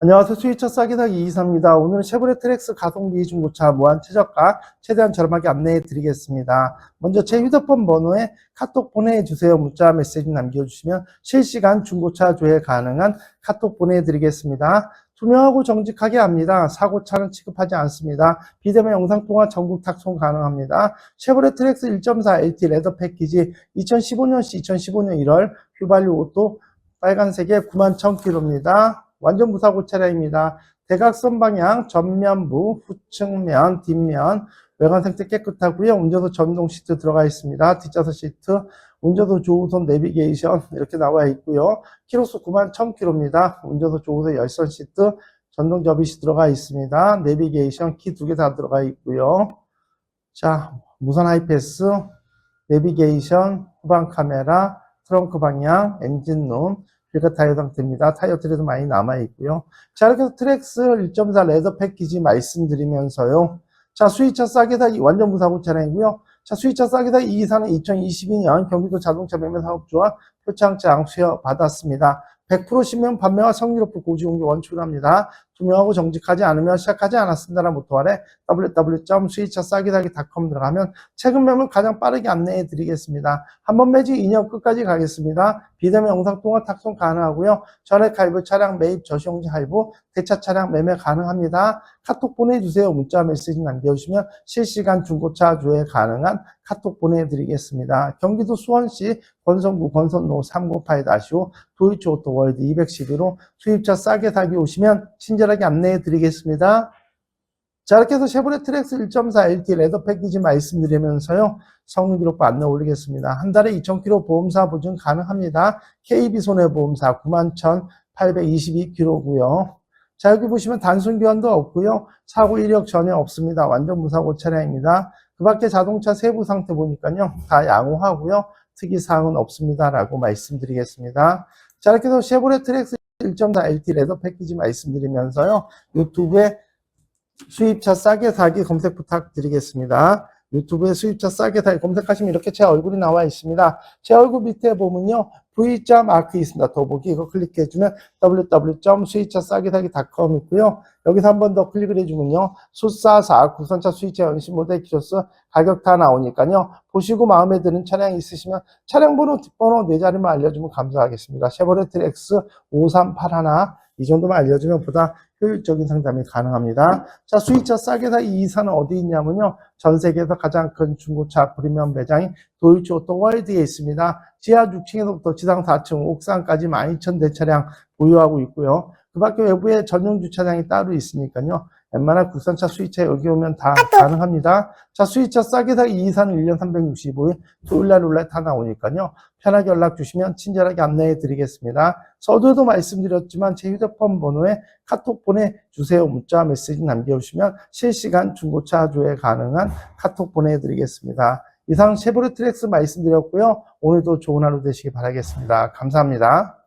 안녕하세요. 수위차 싸기사기 이이사입니다. 오늘은 쉐보레 트렉스 가성비 중고차 무한 최저가 최대한 저렴하게 안내해 드리겠습니다. 먼저 제 휴대폰 번호에 카톡 보내주세요. 문자 메시지 남겨주시면 실시간 중고차 조회 가능한 카톡 보내드리겠습니다. 투명하고 정직하게 합니다. 사고차는 취급하지 않습니다. 비대면 영상통화 전국 탁송 가능합니다. 쉐보레 트렉스 1.4 LT 레더 패키지 2015년시 2015년 1월 휘발유 오토 빨간색에 9만 1000km입니다. 완전 무사고 차량입니다. 대각선 방향, 전면부, 후측면, 뒷면, 외관 상태 깨끗하고요. 운전도 전동 시트 들어가 있습니다. 뒷좌석 시트, 운전도 조우선 내비게이션 이렇게 나와 있고요. 키로수 9만 1000km입니다. 운전도 조우선 열선 시트, 전동 접이시 들어가 있습니다. 내비게이션 키 두 개 다 들어가 있고요. 자, 무선 하이패스, 내비게이션, 후방 카메라, 트렁크 방향, 엔진룸, 휠과 타이어 상태입니다. 타이어 트레도 많이 남아 있고요. 자, 이렇게 해서 트랙스 1.4 레더 패키지 말씀드리면서요. 자, 수위차 싸게 사기 완전 무사고 차량이고요. 자, 수위차 싸게 사기 이 기사는 2022년 경기도 자동차 매매 사업주와 표창장 수여 받았습니다. 100% 신명 판매와 성의롭고 고지용기 원칙으로 합니다. 투명하고 정직하지 않으면 시작하지 않았습니다라는 모토 아래 www.수위차싸기사기.com 들어가면 최근 매물 가장 빠르게 안내해 드리겠습니다. 한 번 매직 2년 끝까지 가겠습니다. 비대면 영상 통화 탁송 가능하고요. 전액 할부 차량 매입 저시용지 할부 대차 차량 매매 가능합니다. 카톡 보내주세요. 문자 메시지 남겨주시면 실시간 중고차 조회 가능한 카톡 보내드리겠습니다. 경기도 수원시 권성구 권선로 398-5 도이치 오토월드 212로 수입차 싸게 사기 오시면 친절 하게 안내해 드리겠습니다. 자, 이렇게 해서 쉐보레 트랙스 1.4 LT 레더 패키지 말씀드리면서요. 성능 기록부 안내 올리겠습니다. 한 달에 2,000km 보험사 보증 가능합니다. KB 손해보험사 91,822km고요. 자, 여기 보시면 단순 교환도 없고요. 사고 이력 전혀 없습니다. 완전 무사고 차량입니다. 그 밖에 자동차 세부 상태 보니까요. 다 양호하고요. 특이사항은 없습니다라고 말씀드리겠습니다. 자, 이렇게 해서 쉐보레 트랙스 1.4 LT 레더 패키지 말씀드리면서요. 유튜브에 수입차 싸게 사기 검색 부탁드리겠습니다. 유튜브에 수입차 싸게 사기 검색하시면 이렇게 제 얼굴이 나와 있습니다. 제 얼굴 밑에 보면요. V자 마크 있습니다. 더보기 이거 클릭해주면 www.수입차싸게사기.com 있고요. 여기서 한 번 더 클릭을 해주면요. 수사사 국산차 수입차 연신 모델 키로스 가격 다 나오니까요. 보시고 마음에 드는 차량 있으시면 차량 번호, 뒷번호 네 자리만 알려주면 감사하겠습니다. 쉐보레 트렉스 5381이 정도만 알려주면 보다 효율적인 상담이 가능합니다. 자, 수입차 싸게 사이 이사는 어디 있냐면요. 전 세계에서 가장 큰 중고차 프리미엄 매장인 도이치 오토 월드에 있습니다. 지하 6층에서부터 지상 4층, 옥상까지 12,000대 차량 보유하고 있고요. 그 밖에 외부에 전용 주차장이 따로 있으니까요. 웬만한 국산차 수입차 여기 오면 다 가능합니다. 자, 수입차 싸게 사기 이사는 1년 365일 토요일날 룰렛 다 나오니까요. 편하게 연락 주시면 친절하게 안내해 드리겠습니다. 서두에도 말씀드렸지만 제 휴대폰 번호에 카톡 보내주세요. 문자 메시지 남겨주시면 실시간 중고차 조회 가능한 카톡 보내드리겠습니다. 이상 쉐보레 트렉스 말씀드렸고요. 오늘도 좋은 하루 되시기 바라겠습니다. 감사합니다.